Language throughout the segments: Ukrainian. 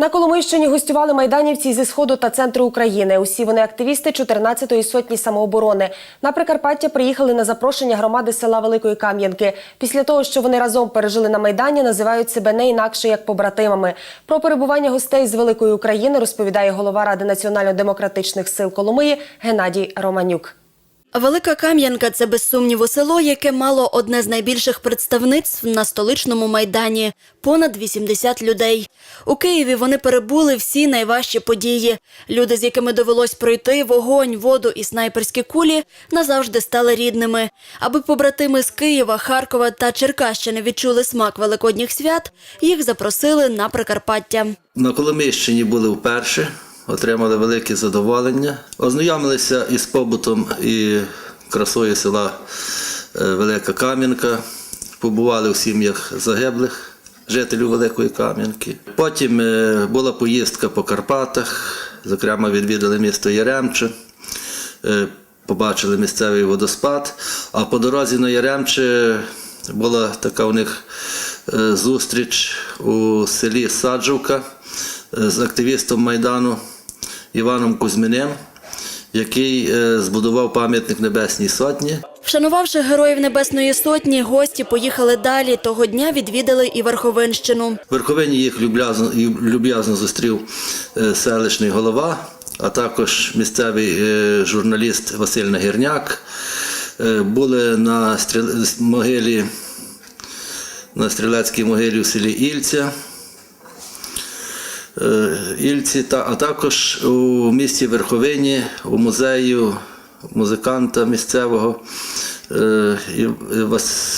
На Коломийщині гостювали майданівці зі сходу та центру України. Усі вони активісти 14-ї сотні самооборони. На Прикарпаття приїхали на запрошення громади села Великої Кам'янки. Після того, що вони разом пережили на майдані, називають себе не інакше як побратимами. Про перебування гостей з Великої України розповідає голова Ради національно-демократичних сил Коломиї Геннадій Романюк. Велика Кам'янка це без сумніву село, яке мало одне з найбільших представництв на столичному майдані понад 80 людей. У Києві вони перебули всі найважчі події. Люди, з якими довелось пройти вогонь, воду і снайперські кулі, назавжди стали рідними. Аби побратими з Києва, Харкова та Черкащини відчули смак великодніх свят, їх запросили на Прикарпаття. На Коломийщині були вперше, отримали велике задоволення, ознайомилися із побутом і красою села е, Велика Кам'янка, побували в сім'ях загиблих жителів Великої Кам'янки. Потім е, була поїздка по Карпатах, зокрема відвідали місто Яремче. Е, Побачили місцевий водоспад, а по дорозі на Яремче була така у них зустріч у селі Саджовка з активістом Майдану Іваном Кузьминим, який е, збудував пам'ятник Небесній Сотні. Вшанувавши героїв Небесної Сотні, гості поїхали далі. Того дня відвідали і Верховинщину. В Верховині їх люб'язно, люб'язно зустрів е, селищний голова, а також місцевий е, журналіст Василь Нагірняк. Були на стріл- могилі, на стрілецькій могилі в селі Ільця. Е, Ільці, а також у місті Верховині, у музею музиканта місцевого е,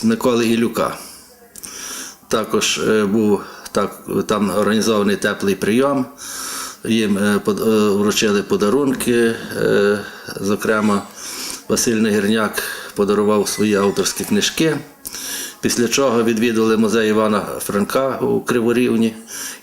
Миколи Ілюка. Також е, був так, там організований теплий прийом. Їм вручили подарунки. Зокрема, Василь Негірняк подарував свої авторські книжки. Після чого відвідали музей Івана Франка у Криворівні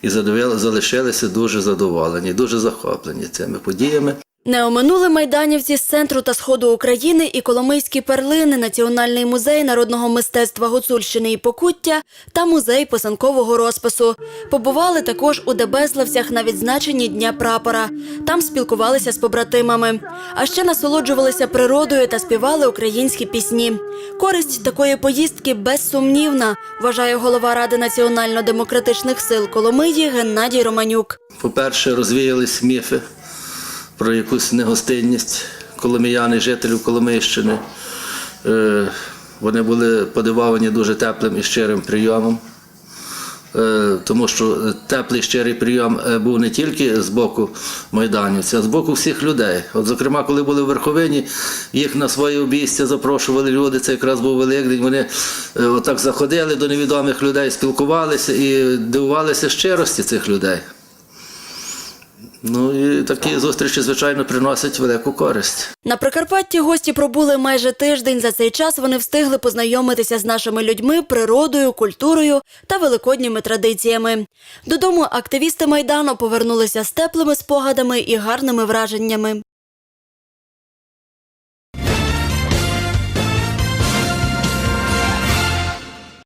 і залишилися дуже задоволені, дуже захоплені цими подіями. Не оминули майданівці з центру та сходу України і Коломийські перлини, Національний музей народного мистецтва Гуцульщини і Покуття та музей писанкового розпису. Побували також у Дебеславцях на відзначенні Дня прапора. Там спілкувалися з побратимами. А ще насолоджувалися природою та співали українські пісні. Користь такої поїздки безсумнівна, вважає голова Ради національно-демократичних сил Коломиї Геннадій Романюк. По-перше, розвіялись міфи про якусь негостинність коломияни, жителів Коломийщини. Е, Вони були подивовані дуже теплим і щирим прийомом. Е, Тому що теплий щирий прийом е, був не тільки з боку майданівців, а з боку всіх людей. От, зокрема, коли були в Верховині, їх на своє обійстя запрошували люди. Це якраз був Великдень. Вони отак заходили до невідомих людей, спілкувалися і дивувалися щирості цих людей. Ну і такі зустрічі, звичайно, приносять велику користь. На Прикарпатті гості пробули майже тиждень. За цей час вони встигли познайомитися з нашими людьми, природою, культурою та великодніми традиціями. Додому активісти майдану повернулися з теплими спогадами і гарними враженнями.